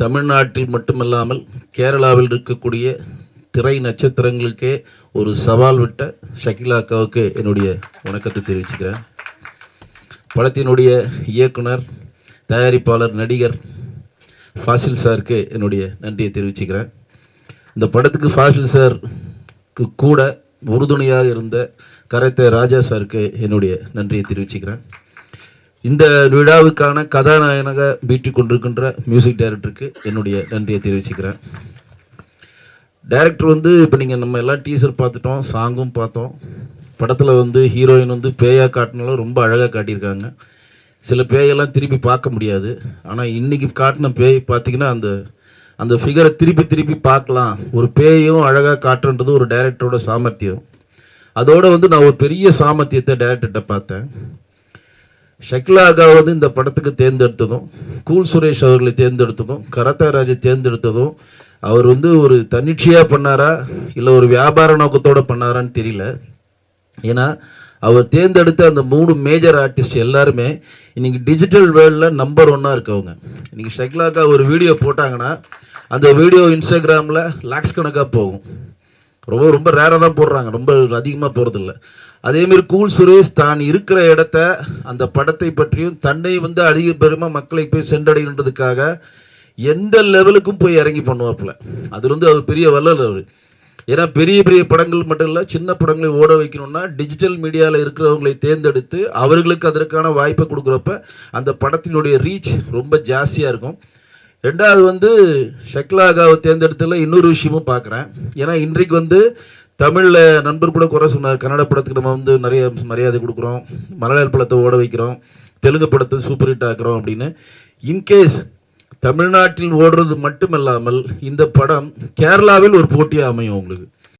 தமிழ்நாட்டில் மட்டுமல்லாமல் கேரளாவில் இருக்கக்கூடிய திரை நட்சத்திரங்களுக்கே ஒரு சவால் விட்ட ஷகிலா அக்காவுக்கு என்னுடைய வணக்கத்தை தெரிவிச்சுக்கிறேன். படத்தினுடைய இயக்குனர் தயாரிப்பாளர் நடிகர் ஃபாசில் சாருக்கு என்னுடைய நன்றியை தெரிவிச்சுக்கிறேன். இந்த படத்துக்கு ஃபாசில் சாருக்கு கூட உறுதுணையாக இருந்த கரைத்த ராஜா சாருக்கு என்னுடைய நன்றியை தெரிவிச்சுக்கிறேன். இந்த விழாவுக்கான கதாநாயகனாக பீட்டிக் கொண்டிருக்கின்ற மியூசிக் டைரக்டருக்கு என்னுடைய நன்றியை தெரிவிச்சுக்கிறேன். டைரக்டர் வந்து இப்போ நீங்கள் நம்ம எல்லாம் டீசர் பார்த்துட்டோம் சாங்கும் பார்த்தோம். படத்தில் வந்து ஹீரோயின் வந்து பேயாக காட்டினாலும் ரொம்ப அழகாக காட்டியிருக்காங்க. சில பேயெல்லாம் திருப்பி பார்க்க முடியாது. ஆனால் இன்றைக்கி காட்டின பேய் பார்த்தீங்கன்னா அந்த அந்த ஃபிகரை திருப்பி திருப்பி பார்க்கலாம். ஒரு பேயும் அழகாக காட்டுன்றது ஒரு டைரக்டரோட சாமர்த்தியம். அதோடு வந்து நான் ஒரு பெரிய சாமர்த்தியத்தை டைரக்டர்கிட்ட பார்த்தேன். ஷக்லாகா வந்து இந்த படத்துக்கு தேர்ந்தெடுத்ததும் கூல் சுரேஷ் அவர்களை தேர்ந்தெடுத்ததும் கரத்தாராஜை தேர்ந்தெடுத்ததும் அவர் வந்து ஒரு தன்னிச்சையாக பண்ணாரா இல்லை ஒரு வியாபார நோக்கத்தோடு பண்ணாரான்னு தெரியல. ஏன்னா அவர் தேர்ந்தெடுத்த அந்த மூணு மேஜர் ஆர்டிஸ்ட் எல்லாருமே இன்னைக்கு டிஜிட்டல் வேர்ல்டில் நம்பர் ஒன்னாக இருக்கவங்க. இன்னைக்கு ஷக்லாக்கா ஒரு வீடியோ போட்டாங்கன்னா அந்த வீடியோ இன்ஸ்டாகிராமில் லேக்ஸ் கணக்காக போகும். ரொம்ப ரொம்ப ரேராக தான் போடுறாங்க. ரொம்ப அதிகமாக போகிறதில்ல அதேமாரி கூல் சுரேஷ் தான் இருக்கிற இடத்த அந்த படத்தை பற்றியும் தன்னை வந்து அதிக பெருமை மக்களை போய் சென்றடைகின்றதுக்காக எந்த லெவலுக்கும் போய் இறங்கி பண்ணுவாப்புல. அது வந்து அவர் பெரிய வல்லல் அவர் ஏன்னா பெரிய பெரிய படங்கள் மட்டும் இல்லை சின்ன படங்களை ஓட வைக்கணும்னா டிஜிட்டல் மீடியாவில் இருக்கிறவங்களை தேர்ந்தெடுத்து அவர்களுக்கு அதற்கான வாய்ப்பை கொடுக்குறப்ப அந்த படத்தினுடைய ரீச் ரொம்ப ஜாஸ்தியாக இருக்கும். ரெண்டாவது வந்து ஷக்லாகாவை தேர்ந்தெடுத்ததில் இன்னொரு விஷயமும் பார்க்குறேன். ஏன்னா இன்றைக்கு வந்து தமிழில் நண்பர் கூட குறை சொன்னார். கன்னட படத்துக்கு நம்ம வந்து நிறைய மரியாதை கொடுக்குறோம். மலையாள படத்தை ஓட வைக்கிறோம். தெலுங்கு படத்தை சூப்பர் ஹிட் ஆக்குறோம் அப்படின்னு. இன்கேஸ் தமிழ்நாட்டில் ஓடுறது மட்டுமல்லாமல் இந்த படம் கேரளாவில் ஒரு போட்டியாக அமையும் உங்களுக்கு?